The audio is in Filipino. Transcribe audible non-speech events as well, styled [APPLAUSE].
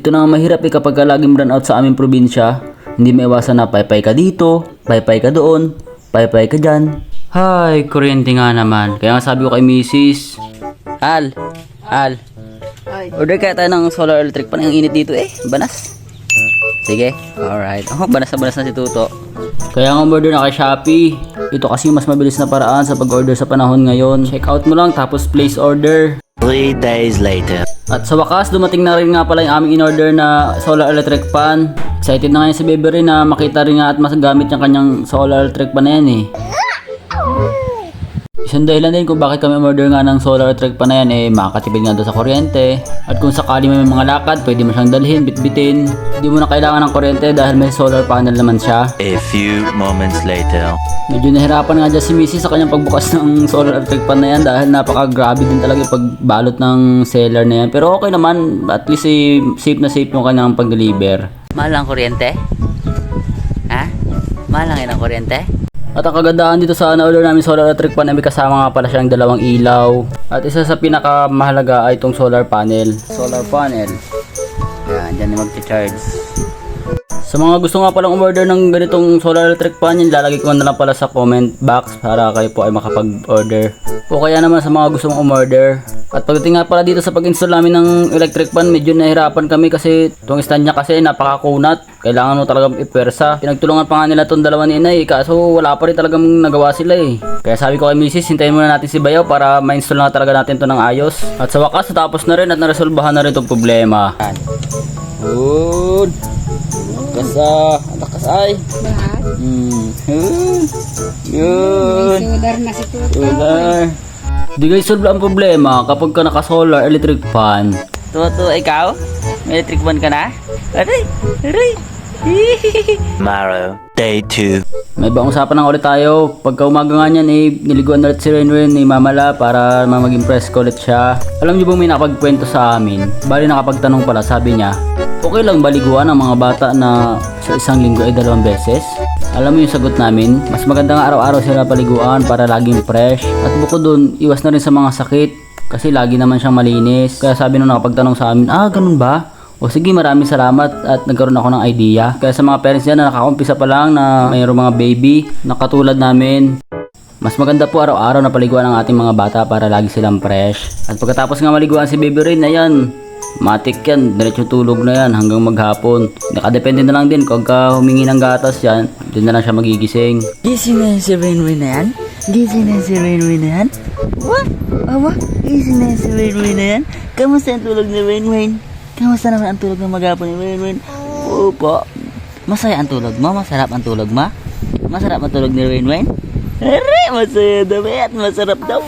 Ito na nga mahirap eh kapag ka laging run out sa aming probinsya. Hindi maiwasan na paypay ka dito, paypay ka doon, paypay ka dyan. Hay, kuryente nga naman. Kaya nga sabi ko kay Mrs. Al, Al, order kaya tayo ng solar electric pan. Ang init dito eh, banas. Sige, alright. Oh, banas na banas na si Tuto. Kaya nga order na kay Shopee. Ito kasi mas mabilis na paraan sa pag-order sa panahon ngayon. Check out mo lang tapos place order. Three days later. At sa wakas, dumating na rin nga pala yung aming in-order na solar electric pan. Excited na ngayon si Bebe rin na makita rin nga at masagamit yung kanyang solar electric pan na yan eh. Isang dahilan din kung bakit kami order nga ng solar electric pan na yan eh makakatipid nga doon sa kuryente. At kung sakali may mga lakad, pwede mo siyang dalhin, bitbitin. Hindi mo na kailangan ng kuryente dahil may solar panel naman siya. A few moments later. Medyo nahirapan nga dyan si Missy sa kanyang pagbukas [LAUGHS] ng solar electric pan na yan dahil napaka-grabe din talaga yung pagbalot ng seller na yan. Pero okay naman, at least eh, safe na safe yung kanyang pag-deliver. Mahal ang kuryente? Ha? Mahal ang kuryente? At ang kagandahan dito sa na-order namin solar electric pan ay may kasama nga pala siyang dalawang ilaw. At isa sa pinakamahalaga ay itong solar panel. Solar panel. Yan, dyan yung mag-charge. Sa mga gusto nga palang umorder ng ganitong solar electric pan, yun lalagay ko na lang pala sa comment box para kayo po ay makapag-order. O kaya naman sa mga gusto mong umorder. At pagdating nga pala dito sa pag-install namin ng electric pan, medyo nahirapan kami kasi itong stand niya kasi napakakunat. Kailangan mo talaga ipwersa. Pinagtulungan pa nga nila itong dalawa ni inay, kaso wala pa rin talagang nagawa sila eh. Kaya sabi ko kay Mrs. hintayin muna natin si Bayaw para ma-install na talaga natin to ng ayos. At sa wakas, natapos na rin at naresolbahan na rin itong problema. Good. Ah. Lakas ay. Lahat. Hmm. [LAUGHS] Yun. Yun. Sudar na si Tuto. Solar. Di guys, solve ang problema kapag ka naka-solar electric fan. Toto, ikaw? May electric fan ka na? Aray! Aray! [LAUGHS] Tomorrow. Day two. May ibang usapan na ulit tayo. Pagka umaga nga niyan, eh, niliguan na ulit si Renren ni Mamala para ma- maging press ko ulit siya. Alam niyo bang may nakapagkwento sa amin? Bali nakapagtanong pala, sabi niya, okay lang baliguan ang mga bata na sa isang linggo ay dalawang beses? Alam mo yung sagot namin, mas maganda nga araw-araw sila paliguan para laging fresh. At bukod dun, iwas na rin sa mga sakit kasi lagi naman siyang malinis. Kaya sabi nung nakapagtanong sa amin, ah, ganun ba? O sige, maraming salamat at nagkaroon ako ng idea. Kaya sa mga parents dyan na nakakumpisa pa lang na mayroong mga baby na katulad namin, mas maganda po araw-araw na paliguan ang ating mga bata para lagi silang fresh. At pagkatapos nga maliguan si Baby Rain, ayan, matik yan, diretso tulog na yan hanggang maghapon. Nakadepende na lang din kung ka humingi ng gatas yan, doon na lang siya magigising. Gising na si Rainway na yan? Gising na si Rainway na yan? What? Awa? Gising na si Rainway na yan? Kamusta ang tulog ni Rainway? Kamusta naman ang tulog ng maghapon ni Rainway? Opo. Masaya ang tulog mo? Masarap ang tulog mo? Masarap ang tulog ni? Aray, masaya daw at masarap daw.